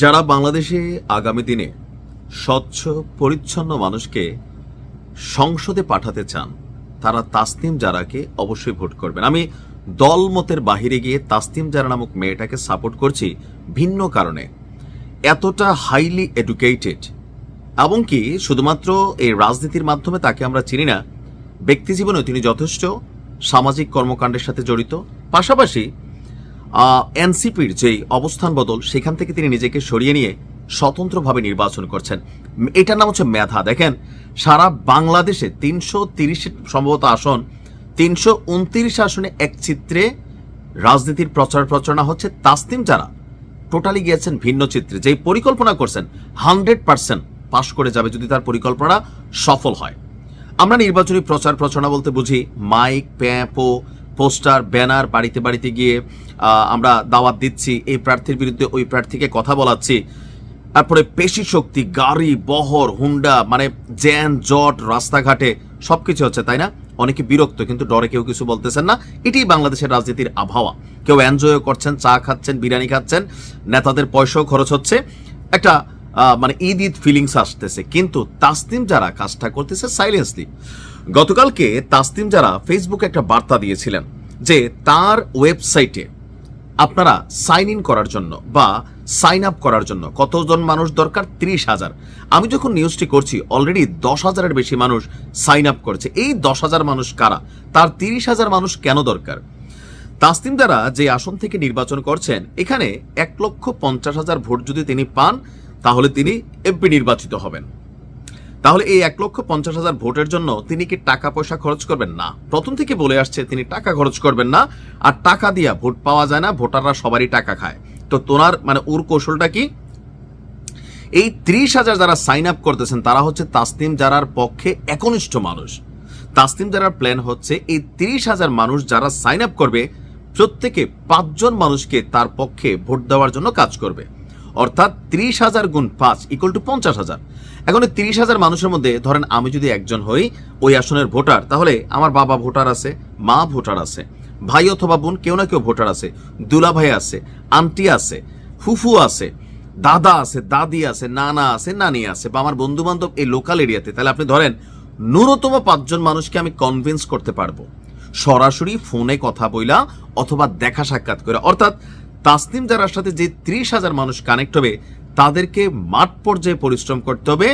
যারা বাংলাদেশে আগামী দিনে স্বচ্ছ, পরিচ্ছন্ন মানুষকে সংসদে পাঠাতে চান, তারা তাসনিম জারাকে অবশ্যই ভোট করবেন। আমি দলমতের বাহিরে গিয়ে তাসনিম জারা নামক মেয়েটাকে সাপোর্ট করছি ভিন্ন কারণে। এতটা হাইলি এডুকেটেড এমনকি শুধুমাত্র এই রাজনীতির মাধ্যমে তাকে আমরা চিনি না, ব্যক্তি জীবনেও তিনি যথেষ্ট সামাজিক কর্মকাণ্ডের সাথে জড়িত। পাশাপাশি এনসিপির যে অবস্থান বদল, সেখান থেকে তিনি নিজেকে সরিয়ে নিয়ে স্বতন্ত্রভাবে নির্বাচন করছেন। এটার নাম হচ্ছে মেধা। দেখেন, সারা বাংলাদেশে তিনশো তিরিশ সম্ভবত আসন, তিনশো উনত্রিশ আসনে এক চিত্রে রাজনীতির প্রচার প্রচারণা হচ্ছে। তাসনিম যারা টোটালি গিয়েছেন ভিন্ন চিত্রে। যেই পরিকল্পনা করছেন, হান্ড্রেড পার্সেন্ট পাশ করে যাবে যদি তার পরিকল্পনা সফল হয়। আমরা নির্বাচনী প্রচার প্রচারণা বলতে বুঝি, মাইক, প্যাপো পোস্টার, ব্যানার, বাড়িতে বাড়িতে গিয়ে আমরা দাওয়াত দিচ্ছি, এই প্রার্থীর বিরুদ্ধে ওই প্রার্থীকে কথা বলাচ্ছি। তারপরে পেশি শক্তি, গাড়ি, বহর, হুন্ডা মানে জ্যান, জট, রাস্তাঘাটে সবকিছু হচ্ছে, তাই না? অনেকে বিরক্ত, কিন্তু ডরে কেউ কিছু বলতেছেন না। এটাই বাংলাদেশের রাজনীতির আবহাওয়া। কেউ এনজয়ও করছেন, চা খাচ্ছেন, বিরিয়ানি খাচ্ছেন, নেতাদের পয়সাও খরচ হচ্ছে। একটা মানে ঈদ ঈদ ফিলিংস আসতেছে। কিন্তু তাসনিম যারা কাজটা করতেছে সাইলেন্সলি গতকালকে তাসনিম যারা ফেসবুকে একটা বার্তা দিয়েছিলেন যে তার ওয়েবসাইটে আপনারা সাইন ইন করার জন্য বা সাইন আপ করার জন্য কতজন মানুষ দরকার? ত্রিশ হাজার। আমি যখন নিউজটি করছি অলরেডি দশ হাজারের বেশি মানুষ সাইন আপ করেছে। এই দশ হাজার মানুষ কারা? তার তিরিশ হাজার মানুষ কেন দরকার? তাসনিম দ্বারা যে আসন থেকে নির্বাচন করছেন, এখানে এক লক্ষ পঞ্চাশ হাজার ভোট যদি তিনি পান, তাহলে তিনি এমপি নির্বাচিত হবেন। তাহলে এই এক লক্ষ পঞ্চাশ হাজার ভোটের জন্য তিনি কি টাকা পয়সা খরচ করবেন না? প্রথম থেকে বলে আসছে, তিনি টাকা খরচ করবেন না, আর টাকা দিয়া ভোট পাওয়া যায় না, ভোটাররা সবারই টাকা খায়। তো তোনার মানে ওর কৌশলটা কি? এই ত্রিশ হাজার যারা সাইন আপ করতেছেন, তারা হচ্ছে তাসনিম জারার পক্ষে একনিষ্ঠ মানুষ। তাসনিম জারার প্ল্যান হচ্ছে, এই ত্রিশ হাজার মানুষ যারা সাইন আপ করবে, প্রত্যেকে পাঁচজন মানুষকে তার পক্ষে ভোট দেওয়ার জন্য কাজ করবে। অর্থাৎ ত্রিশ হাজার গুণ পাঁচ ইকুয়াল টু পঞ্চাশ হাজার। এখন ত্রিশ হাজার মানুষের মধ্যে, ধরেন আমি যদি একজন হই, ওই আসনের ভোটার, তাহলে আমার বাবা ভোটার আছে, মা ভোটার আছে, ভাই অথবা বোন, কেউ না কেউ ভোটার আছে দুলা ভাই আছে, আন্টি আছে, ফুফু আছে, দাদা আছে, দাদি আছে, নানা আছে, নানি আছে, বা আমার বন্ধু বান্ধব এই লোকাল এরিয়াতে তাহলে আপনি ধরেন ন্যূনতম পাঁচজন মানুষকে আমি কনভিন্স করতে পারব। সরাসরি ফোনে কথা বইলা অথবা দেখা সাক্ষাৎ করে অর্থাৎ তাসনিম যারার সাথে যে ত্রিশ হাজার মানুষ কানেক্ট হবে, তাদেরকে মাঠ পর্যায়ে পরিশ্রম করতে হবে।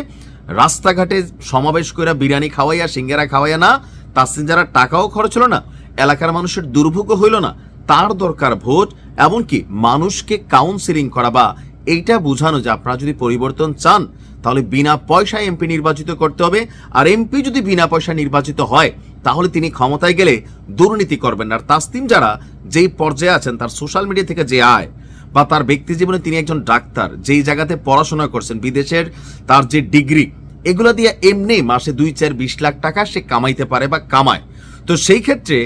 রাস্তাঘাটে সমাবেশ করে বিরিয়ানি খাওয়াইয়া, সিঙ্গারা খাওয়াইয়া না, তাসনিম যারা টাকাও খরচ হলো না, এলাকার মানুষের দুর্ভোগ হইল না। তার দরকার ভোট, এমনকি মানুষকে কাউন্সিলিং করা বা এইটা বোঝানো যে আপনারা যদি পরিবর্তন চান, তাহলে বিনা পয়সায় এমপি নির্বাচিত করতে হবে। আর এমপি যদি বিনা পয়সা নির্বাচিত হয় তাহলে তিনি ক্ষমতায় গেলে দুর্নীতি করবেন না। আর তাসতিম যারা, যেই পর্যায়ে আছেন, তার সোশ্যাল মিডিয়া থেকে যে আয় বা তার ব্যক্তি জীবনে তিনি একজন ডাক্তার, যেই জায়গাতে পড়াশোনা করছেন, বিদেশের তার যে ডিগ্রি, এগুলো দিয়ে এমনি মাসে দুই, চার, বিশ লাখ টাকা সে কামাইতে পারে বা কামায়। তো সেই ক্ষেত্রে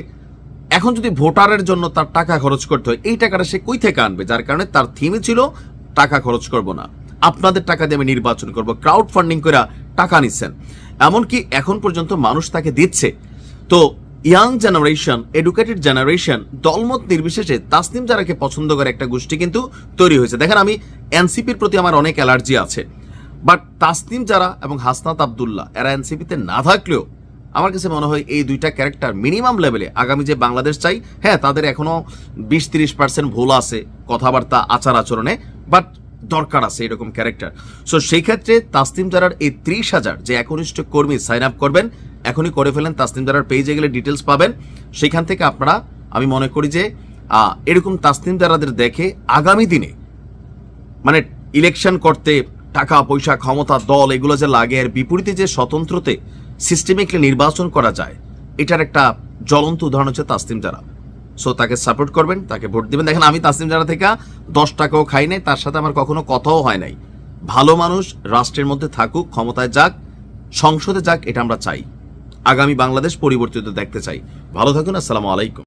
এখন যদি ভোটারের জন্য তার টাকা খরচ করতে হয়, এই টাকাটা সে কই থেকে আনবে? যার কারণে তার থিমে ছিল, টাকা খরচ করব না। আপনাদের টাকা দিয়ে আমি নির্বাচন করব। ক্রাউড ফান্ডিং করে টাকা নিচ্ছেন। এমনকি এখন পর্যন্ত মানুষ তাকে দিচ্ছে। তো ইয়াং জেনারেশন এডুকেটেড জেনারেশন দলমত নির্বিশেষে তাসনিম যারাকে পছন্দ করে একটা গোষ্ঠী কিন্তু তৈরি হয়েছে। দেখেন আমি এনসিপির প্রতি আমার অনেক অ্যালার্জি আছে, বাট তাসনিম যারা এবং হাসনাত আবদুল্লাহ, এরা এনসিপিতে না থাকলেও আমার কাছে মনে হয় এই দুইটা ক্যারেক্টার মিনিমাম লেভেলে, আগামী যে বাংলাদেশ চাই হ্যাঁ তাদের এখনও বিশ তিরিশ পার্সেন্ট ভুল আছে কথাবার্তা আচার আচরণে বাট দরকার আছে এরকম ক্যারেক্টার সো সেই ক্ষেত্রে তাসনিম জারার এই ত্রিশ হাজার যে একনিষ্ঠ কর্মী সাইন আপ করবেন, এখনই করে ফেলেন, তাসনিম জারার পেজে গেলে ডিটেলস পাবেন। সেখান থেকে আপনারা, আমি মনে করি যে এরকম তাসনিম জারাদের দেখে আগামী দিনে মানে ইলেকশন করতে টাকা, পয়সা, ক্ষমতা, দল এগুলো যে লাগে, এর বিপরীতে যে স্বতন্ত্রতে সিস্টেমিকলি নির্বাচন করা যায়, এটার একটা জ্বলন্ত উদাহরণ হচ্ছে তাসনিম যারা সো তাকে সাপোর্ট করবেন, তাকে ভোট দিবেন। দেখেন, আমি তাসিম জানা থেকে দশ টাকাও খাই নাই, তার সাথে আমার কখনো কথাও হয় নাই। ভালো মানুষ রাষ্ট্রের মধ্যে থাকুক, ক্ষমতায় যাক, সংসদে যাক, এটা আমরা চাই। আগামী বাংলাদেশ পরিবর্তিত দেখতে চাই। ভালো থাকুন, আসসালামু আলাইকুম।